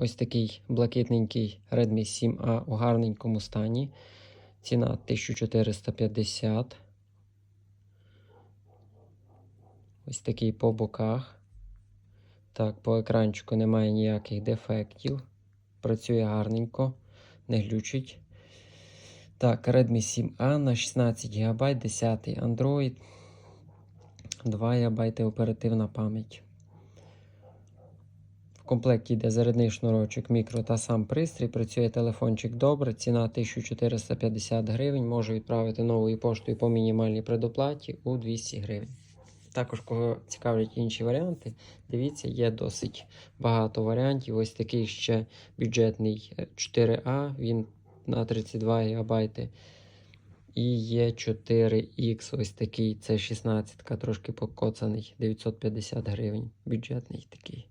Ось такий блакитненький Redmi 7A у гарненькому стані. Ціна 1450. Ось такий по боках. Так, по екранчику немає ніяких дефектів. Працює гарненько, не глючить. Так, Redmi 7A на 16 ГБ, 10 Android, 2 ГБ оперативна пам'ять. Комплекті йде зарядний шнурочок, мікро та сам пристрій. Працює телефончик добре, ціна 1450 гривень. Можу відправити новою поштою по мінімальній предоплаті у 200 гривень. Також, кого цікавлять інші варіанти, дивіться, є досить багато варіантів. Ось такий ще бюджетний е, 4А, він на 32 ГБ. І є 4Х, ось такий, це 16, трошки покоцаний, 950 гривень. Бюджетний такий.